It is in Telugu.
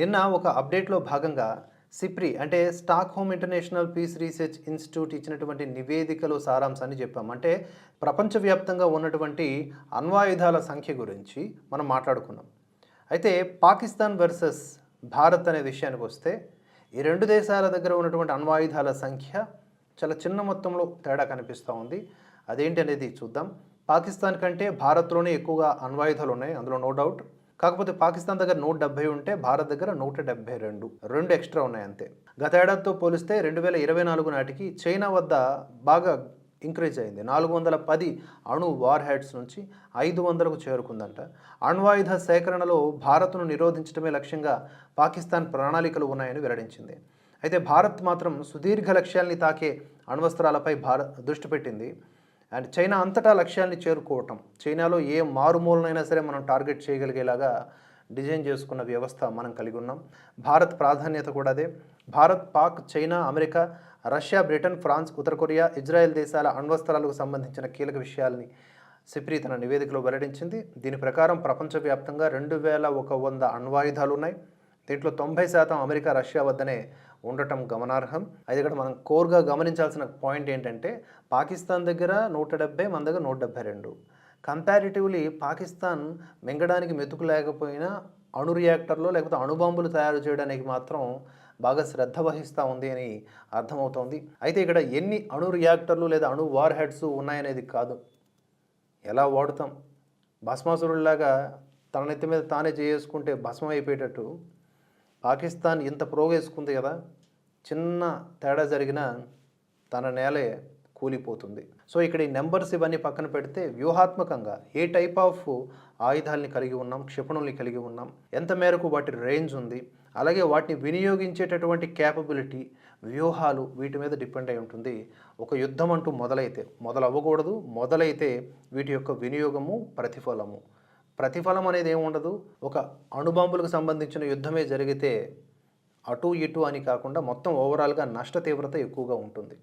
నిన్న ఒక అప్డేట్లో భాగంగా సిప్రి అంటే Stockholm international peace research institute ఇచ్చినటువంటి నివేదికలో సారాంశాన్ని చెప్పాం. అంటే ప్రపంచవ్యాప్తంగా ఉన్నటువంటి అణ్వాయుధాల సంఖ్య గురించి మనం మాట్లాడుకున్నాం. అయితే పాకిస్తాన్ వర్సెస్ భారత్ అనే విషయానికి వస్తే ఈ రెండు దేశాల దగ్గర ఉన్నటువంటి అణ్వాయుధాల సంఖ్య చాలా చిన్న మొత్తంలో తేడా కనిపిస్తూ ఉంది. అదేంటి అనేది చూద్దాం. పాకిస్తాన్ కంటే భారత్లోనే ఎక్కువగా అణ్వాయుధాలు ఉన్నాయి అందులో నో డౌట్. కాకపోతే పాకిస్తాన్ దగ్గర నూట డెబ్బై ఉంటే భారత్ దగ్గర నూట డెబ్బై రెండు. రెండు ఎక్స్ట్రా ఉన్నాయి అంతే. గత ఏడాదితో పోలిస్తే రెండు వేల ఇరవై నాలుగు నాటికి చైనా వద్ద బాగా ఇంక్రీజ్ అయింది. నాలుగు వందల పది అణు వార్ హెడ్స్ నుంచి ఐదు వందలకు చేరుకుందంట. అణ్వాయుధ సేకరణలో భారత్ను నిరోధించడమే లక్ష్యంగా పాకిస్తాన్ ప్రణాళికలు ఉన్నాయని వెల్లడించింది. అయితే భారత్ మాత్రం సుదీర్ఘ లక్ష్యాల్ని తాకే అణ్వస్త్రాలపై భారత్ దృష్టి పెట్టింది. అండ్ చైనా అంతటా లక్ష్యాన్ని చేరుకోవటం చైనాలో ఏ మారుమూలనైనా సరే మనం టార్గెట్ చేయగలిగేలాగా డిజైన్ చేసుకున్న వ్యవస్థ మనం కలిగి ఉన్నాం. భారత్ ప్రాధాన్యత కూడా అదే. Bharat Pak China America Russia Britain France ఉత్తర కొరియా ఇజ్రాయెల్ దేశాల అణ్వస్త్రాలకు సంబంధించిన కీలక విషయాల్ని సిప్రి తన నివేదికలో వెల్లడించింది. దీని ప్రకారం ప్రపంచవ్యాప్తంగా రెండు వేల ఒక వంద అణ్వాయుధాలు ఉన్నాయి. దీంట్లో తొంభై శాతం అమెరికా రష్యా వద్దనే ఉండటం గమనార్హం. అది ఇక్కడ మనం కోర్గా గమనించాల్సిన పాయింట్ ఏంటంటే పాకిస్తాన్ దగ్గర నూట డెబ్బై మన దగ్గర నూట డెబ్బై రెండు. కంపారిటివ్లీ పాకిస్తాన్ మింగడానికి మెతుకు లేకపోయినా అణు రియాక్టర్లో లేకపోతే అణుబాంబులు తయారు చేయడానికి మాత్రం బాగా శ్రద్ధ వహిస్తూ ఉంది అని అర్థమవుతోంది. అయితే ఇక్కడ ఎన్ని అణు రియాక్టర్లు లేదా అణు వార్ హెడ్స్ ఉన్నాయనేది కాదు. ఎలా వాడుతాం? భస్మాసురుడిలాగా తన నెత్తి మీద తానే చేసుకుంటే భస్మం అయిపోయేటట్టు పాకిస్తాన్ ఇంత ప్రోగేసుకుంది కదా చిన్న తేడా జరిగినా తన నేలే కూలిపోతుంది. సో ఇక్కడ ఈ నెంబర్స్ ఇవన్నీ పక్కన పెడితే వ్యూహాత్మకంగా ఏ టైప్ ఆఫ్ ఆయుధాలని కలిగి ఉన్నాం క్షిపణుల్ని కలిగి ఉన్నాం ఎంత మేరకు వాటి రేంజ్ ఉంది అలాగే వాటిని వినియోగించేటటువంటి క్యాపబిలిటీ వ్యూహాలు వీటి మీద డిపెండ్ అయి ఉంటుంది. ఒక యుద్ధం అంటూ మొదలైతే మొదలవ్వకూడదు మొదలైతే వీటి యొక్క వినియోగము ప్రతిఫలము. ప్రతిఫలం అనేది ఏముండదు. ఒక అణుబాంబులకు సంబంధించిన యుద్ధమే జరిగితే అటు ఇటు అని కాకుండా మొత్తం ఓవరాల్గా నష్ట తీవ్రత ఎక్కువగా ఉంటుంది.